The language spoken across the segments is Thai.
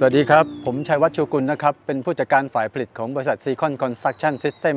สวัสดีครับ ผมชัยวัฒน์ชูกุลนะครับ เป็นผู้จัดการฝ่ายผลิตของบริษัท Seacon Construction System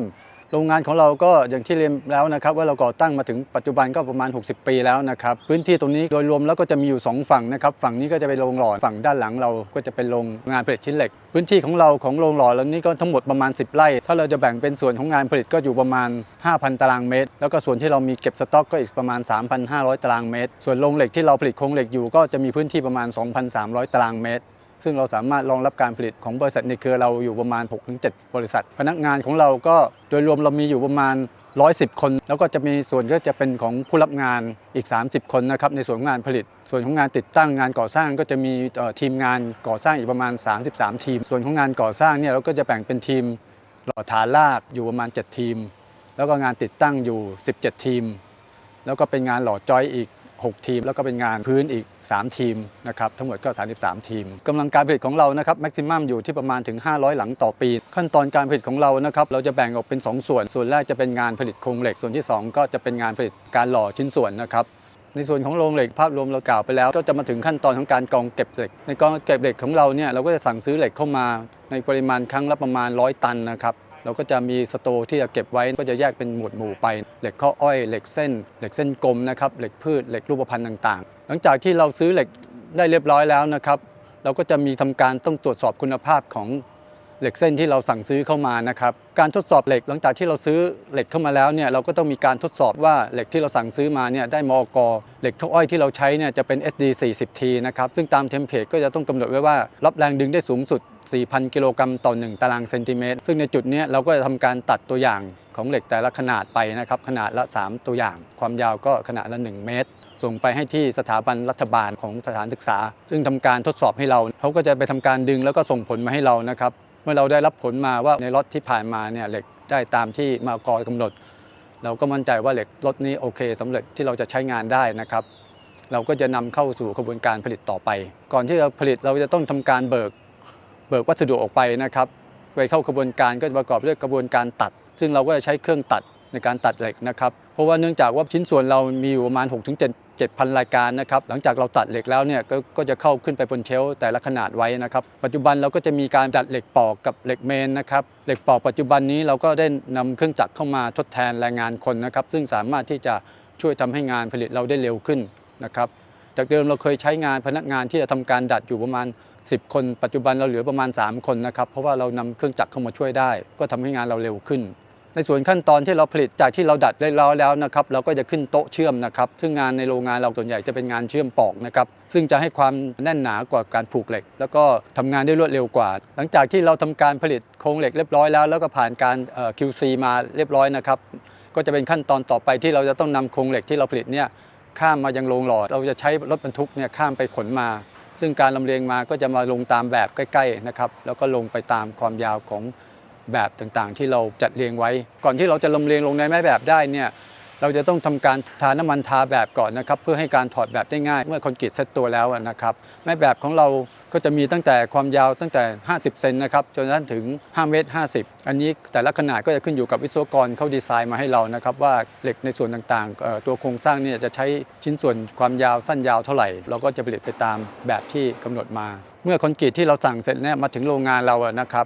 โรงงานของเราก็อย่างที่เรียนแล้วนะครับ ว่าเราก่อตั้งมาถึงปัจจุบันก็ประมาณ 60 ปีแล้วนะครับ พื้นที่ตรงนี้โดยรวมแล้วก็จะมีอยู่ 2 ฝั่งนะครับ ฝั่งนี้ก็จะเป็นโรงหล่อฝั่งด้านหลังเราก็จะเป็นโรงงานผลิตชิ้นเหล็ก พื้นที่ของเราของโรงหล่อแล้วนี้ก็ทั้งหมดประมาณ 10 ไร่ ถ้าเราจะแบ่งเป็นส่วนของงานผลิตก็อยู่ประมาณ 5,000 ตารางเมตร แล้วก็ส่วนที่เรามีเก็บสต็อกก็อีกประมาณ 3,500 ตารางเมตร ส่วนโรงเหล็กที่เราผลิตโครงเหล็กอยู่ก็จะมีพื้นที่ประมาณ 2,300 ตารางเมตร ซึ่งเราสามารถรองรับการผลิตของบริษัทในเครือเราอยู่ประมาณ 6-7 บริษัท พนักงานของเราก็โดยรวมเรามีอยู่ประมาณ 110 คน แล้วก็จะมีส่วนก็จะเป็นของผู้รับงานอีก 30 คนนะครับในส่วนของงานผลิต ส่วนของงานติดตั้งงานก่อสร้างก็จะมีทีมงานก่อสร้างอีกประมาณ 33 ทีม ส่วนของงานก่อสร้างเนี่ยเราก็จะแบ่งเป็นทีมหล่อฐานรากอยู่ประมาณ 7 ทีม แล้วก็งานติดตั้งอยู่ 17 ทีม แล้วก็เป็นงานหล่อจอยอีก 6 ทีม แล้วก็เป็นงานพื้นอีก 3 ทีมนะครับทั้งหมดก็ 33 ทีมกำลังการผลิตของเรานะครับแม็กซิมัมอยู่ที่ประมาณถึง 500 หลังต่อปี ขั้นตอนการผลิตของเรานะครับเราจะแบ่งออกเป็น 2 ส่วน ส่วนแรกจะเป็นงานผลิตโครงเหล็กส่วนที่ 2 ก็จะเป็นงานผลิตการหล่อชิ้นส่วนนะครับในส่วนของโรงเหล็กภาพรวมเรากล่าวไปแล้ว ก็จะมาถึงขั้นตอนของการกองเก็บเหล็ก ในกองเก็บเหล็กของเราเนี่ยเราก็จะสั่งซื้อเหล็กเข้ามา ในปริมาณครั้งละประมาณ 100 ตันนะครับ เราก็จะมีสโตที่จะเก็บไว้ก็จะแยกเป็นหมวดหมู่ไป เหล็กข้ออ้อย เหล็กเส้น เหล็กเส้นกลมนะครับเหล็กพืชเหล็กรูปพรรณต่างๆ หลังจากที่เราซื้อเหล็กได้เรียบร้อยแล้วนะครับ เราก็จะมีทำการต้องตรวจสอบคุณภาพของ เหล็กเส้นที่เราสั่งซื้อเข้ามานะครับการทดสอบเหล็กหลังจากที่เราซื้อเหล็กเข้ามาแล้วเนี่ยเราก็ต้องมีการทดสอบว่าเหล็กที่เราสั่งซื้อมาเนี่ยได้มอกเหล็กข้ออ้อยที่เราใช้เนี่ยจะเป็น SD 40T นะครับซึ่งตามเทมเพลตก็จะต้องกำหนดไว้ว่า รับแรงดึงได้สูงสุด 4,000 กิโลกรัมต่อ 1 ตารางเซนติเมตรซึ่งในจุดนี้เราก็จะทำการตัดตัวอย่างของเหล็กแต่ละขนาดไปนะครับขนาดละ 3 ตัวอย่าง ความยาวก็ขนาดละ 1 เมตรส่งไปให้ที่สถาบันรัฐบาลของสถานศึกษา ซึ่งทำการทดสอบให้เราเขาก็จะไปทำการดึงแล้วก็ส่งผลมาให้เรานะครับ เมื่อเราได้รับผลมาว่าในล็อตที่ผ่านมาเนี่ยเหล็กได้ตามที่มากรกำหนด เราก็มั่นใจว่าเหล็กล็อตนี้โอเคสำเร็จที่เราจะใช้งานได้นะครับ เราก็จะนำเข้าสู่กระบวนการผลิตต่อไป ก่อนที่เราผลิตเราจะต้องทำการเบิกเบิกวัสดุออกไปนะครับไปเข้ากระบวนการก็จะประกอบด้วยกระบวนการตัด ซึ่งเราก็จะใช้เครื่องตัดในการตัดเหล็กนะครับ เพราะว่าเนื่องจากว่าชิ้นส่วนเรามีอยู่ประมาณ 6-7 7,000 รายการนะครับหลังจากเราตัดเหล็กแล้วเนี่ยกก็จะเข้าขึ้นไปบนเชลแต่ละขนาดไว้นะครับปัจจุบันเราก็จะมีการจัดเหล็กปอกกับเหล็กเมนนะครับเหล็กปอกปัจจุบันนี้เราก็ได้นำเครื่องจักรเข้ามาทดแทนแรงงานคนนะครับซึ่งสามารถที่จะช่วยทำให้งานผลิตเราได้เร็วขึ้นนะครับจากเดิมเราเคยใช้งานพนักงานที่จะทำการดัดอยู่ประมาณ 10 คน ปัจจุบันเราเหลือประมาณ 3 คนนะครับเพราะว่าเรานำเครื่องจักรเข้ามาช่วยได้ ก็ทำให้งานเราเร็วขึ้น ในส่วนขั้นตอนที่เราผลิตจากที่เราดัดได้แล้วแล้วนะครับเราก็จะขึ้นโต๊ะเชื่อมนะครับ ซึ่งงานในโรงงานเราส่วนใหญ่จะเป็นงานเชื่อมปอกนะครับซึ่งจะให้ความแน่นหนากว่าการผูกเหล็ก แล้วก็ทำงานได้รวดเร็วกว่า หลังจากที่เราทำการผลิตโครงเหล็กเรียบร้อยแล้ว แล้วก็ผ่านการ QC มาเรียบร้อยนะครับก็จะเป็นขั้นตอนต่อไปที่เราจะต้องนำโครงเหล็กที่เราผลิตเนี่ยข้ามมายังโรงหล่อเราจะใช้รถบรรทุกเนี่ยข้ามไปขนมา ซึ่งการลำเลียงมาก็จะมาลงตามแบบใกล้ๆนะครับแล้วก็ลงไปตามความยาวของ แบบต่างๆ ที่เราจัดเรียงไว้ ก่อนที่เราจะลำเลียงลงในแม่แบบได้เนี่ยเราจะต้องทำการทาน้ำมันทาแบบก่อนนะครับ เพื่อให้การถอดแบบได้ง่าย เมื่อคอนกรีตเซตตัวแล้วนะครับแม่แบบของเราก็จะมีตั้งแต่ความยาวตั้งแต่ 50 เซนนะครับจนกระทั่งถึง5เมตร50 อันนี้แต่ละขนาดก็จะขึ้นอยู่กับวิศวกรเขาดีไซน์มาให้เรานะครับ ว่าเหล็กในส่วนต่างๆ ตัวโครงสร้างเนี่ยจะใช้ชิ้นส่วนความยาวสั้นยาวเท่าไหร่ เราก็จะผลิตไปตามแบบที่กำหนดมา เมื่อคอนกรีตที่เราสั่งเสร็จเนี่ยมาถึงโรงงานเราอะนะครับ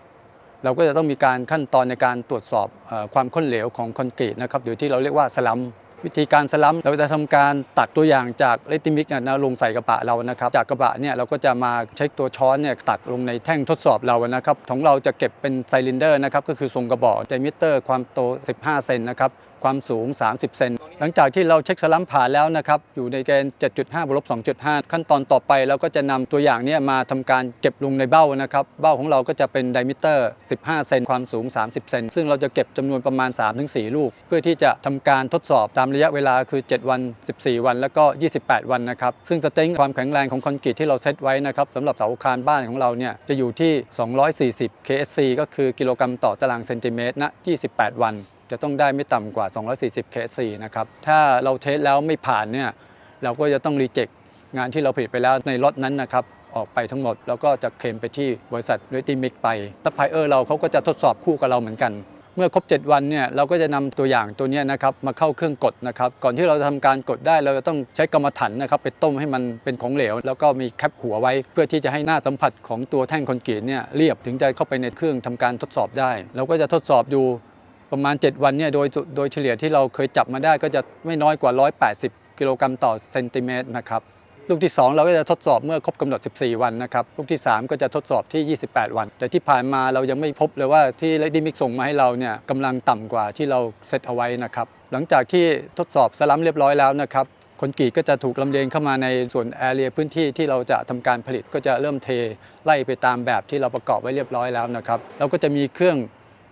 เราก็จะต้องมีการขั้นตอนในการตรวจสอบอความข้นเหลวของคอนกรีตนะครับหรือที่เราเรียกว่าสลัมวิธีการสลัมเราจะทำการตักตัวอย่างจากเลติมิกนะลงใส่กระบะเรานะครับ จากกระบะเนี่ยเราก็จะมาใช้ตัวช้อนเนี่ยตักลงในแท่งทดสอบเรานะครับของเราจะเก็บเป็นไซลินเดอร์นะครับก็คือทรงกระบอกไดมิเตอร์ความโต 15 เซนนะครับ ความสูง 30 เซน หลังจากที่เราเช็คสลัมผ่านแล้วนะครับ อยู่ในเกณฑ์ 7.5บวกลบ2.5 ขั้นตอนต่อไปเราก็จะนำตัวอย่างนี้มาทำการเก็บลงในเบ้านะครับ เบ้าของเราก็จะเป็นไดมิเตอร์ 15 เซน ความสูง 30 เซน ซึ่งเราจะเก็บจำนวนประมาณ 3-4 ลูก เพื่อที่จะทำการทดสอบตามระยะเวลาคือ 7 วัน 14 วัน แล้วก็ 28 วันนะครับ ซึ่งสเต็งความแข็งแรงของคอนกรีตที่เราเซตไว้นะครับสำหรับเสาคานบ้านของเราเนี่ยจะอยู่ที่ 240 KSC ก็คือกิโลกรัมต่อตารางเซนติเมตรณ 28 วัน จะต้องได้ไม่ต่ำกว่า 240 KSC นะครับ ถ้าเราเทสแล้วไม่ผ่านเนี่ยเราก็จะต้องรีเจ็คงานที่เราผลิตไปแล้วในล็อตนั้นนะครับออกไปทั้งหมด แล้วก็จะเคลมไปที่บริษัทเรติมิกไปซัพพลายเออร์เราเขาก็จะทดสอบคู่กับเราเหมือนกัน เมื่อครบ 7 วันเนี่ยเราก็จะนำตัวอย่างตัวนี้นะครับมาเข้าเครื่องกดนะครับ ก่อนที่เราจะทำการกดได้เราจะต้องใช้กรรมฐานนะครับไปต้มให้มันเป็นของเหลว แล้วก็มีแคปหัวไว้ เพื่อที่จะให้หน้าสัมผัสของตัวแท่งคอนกรีตเนี่ยเรียบถึงจะเข้าไปในเครื่องทำการทดสอบได้ เราก็จะทดสอบดู ประมาณ 7 วันเนี่ยโดยโดยเฉลี่ยที่เราเคยจับมาได้ก็จะไม่น้อยกว่า 180 กิโลกรัมต่อเซนติเมตรนะครับลูกที่ 2 เราก็จะทดสอบเมื่อครบกำหนด 14 วันนะครับลูกที่ 3 ก็จะทดสอบที่ 28 วัน แต่ที่ผ่านมาเรายังไม่พบเลยว่าที่เลดี้มิกส่งมาให้เราเนี่ยกำลังต่ำกว่าที่เราเซตเอาไว้นะครับหลังจากที่ทดสอบสลัมเรียบร้อยแล้วนะครับคนกรีตก็จะถูกลำเลียงเข้ามาในส่วนแอเรียพื้นที่ที่เราจะทำการผลิตก็จะเริ่มเทไล่ไปตามแบบที่เราประกอบไว้เรียบร้อยแล้วนะครับเราก็จะมีเครื่อง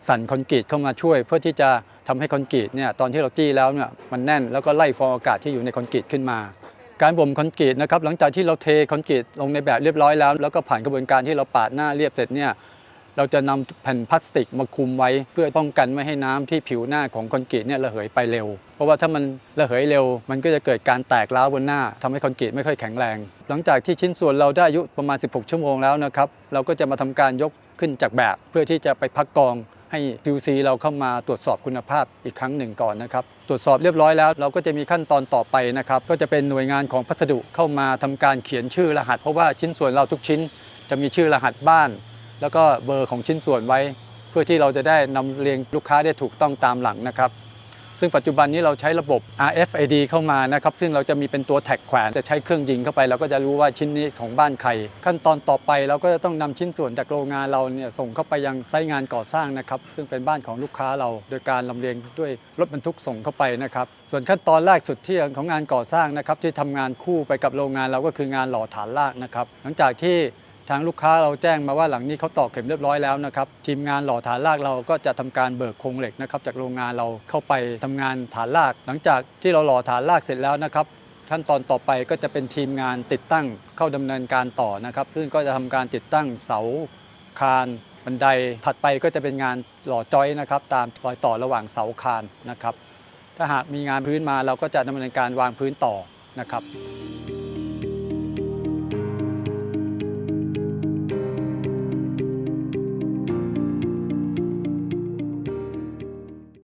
สั่นคอนกรีตเข้ามาช่วย เพื่อที่จะทำให้คอนกรีตเนี่ยตอนที่เราจี้แล้วเนี่ยมันแน่นแล้วก็ไล่ฟองอากาศที่อยู่ในคอนกรีตขึ้นมา การบ่มคอนกรีตนะครับหลังจากที่เราเทคอนกรีตลงในแบบเรียบร้อยแล้ว แล้วก็ผ่านกระบวนการที่เราปาดหน้าเรียบเสร็จเนี่ยเราจะนำแผ่นพลาสติกมาคุมไว้ เพื่อป้องกันไม่ให้น้ำที่ผิวหน้าของคอนกรีตเนี่ยระเหยไปเร็ว เพราะว่าถ้ามันระเหยเร็ว มันก็จะเกิดการแตกร้าวบนหน้าทำให้คอนกรีตไม่ค่อยแข็งแรง หลังจากที่ชิ้นส่วนเราได้อายุประมาณ 16 ชั่วโมงแล้วนะครับ เราก็จะมาทำการยกขึ้นจากแบบ เพื่อที่จะไปพักกอง ให้ QC เราเข้ามาตรวจสอบคุณภาพอีกครั้งหนึ่งก่อนนะครับตรวจสอบเรียบร้อยแล้ว เราก็จะมีขั้นตอนต่อไปนะครับก็จะเป็นหน่วยงานของพัสดุเข้ามาทำการเขียนชื่อรหัส เพราะว่าชิ้นส่วนเราทุกชิ้น จะมีชื่อรหัสบ้าน แล้วก็เบอร์ของชิ้นส่วนไว้ เพื่อที่เราจะได้นำเรียงลูกค้าได้ถูกต้องตามหลังนะครับ ซึ่งปัจจุบันนี้เราใช้ระบบ RFID เข้ามานะครับซึ่งเราจะมีเป็นตัวแท็กแขวนจะใช้เครื่องยิงเข้าไปเราก็จะรู้ว่าชิ้นนี้ของบ้านใคร ขั้นตอนต่อไปเราก็จะต้องนำชิ้นส่วนจากโรงงานเราเนี่ยส่งเข้าไปยังไซต์งานก่อสร้างนะครับซึ่งเป็นบ้านของลูกค้าเรา โดยการลำเลียงด้วยรถบรรทุกส่งเข้าไปนะครับส่วนขั้นตอนแรกสุดที่ของงานก่อสร้างนะครับที่ทำงานคู่ไปกับโรงงานเราก็คืองานหล่อฐานรากนะครับหลังจากที่ ทางลูกค้าเราแจ้งมาว่าหลังนี้เขาตอกเข็มเรียบร้อยแล้วนะครับทีมงานหล่อฐานรากเราก็จะทำการเบิกโครงเหล็กนะครับจากโรงงานเราเข้าไปทำงานฐานราก หลังจากที่เราหล่อฐานรากเสร็จแล้วนะครับขั้นตอนต่อไปก็จะเป็นทีมงานติดตั้งเข้าดำเนินการต่อนะครับซึ่งก็จะทำการติดตั้งเสาคานบันไดถัดไปก็จะเป็นงานหล่อจอยนะครับตามรอยต่อระหว่างเสาคานนะครับถ้าหากมีงานพื้นมาเราก็จะดำเนินการวางพื้นต่อนะครับ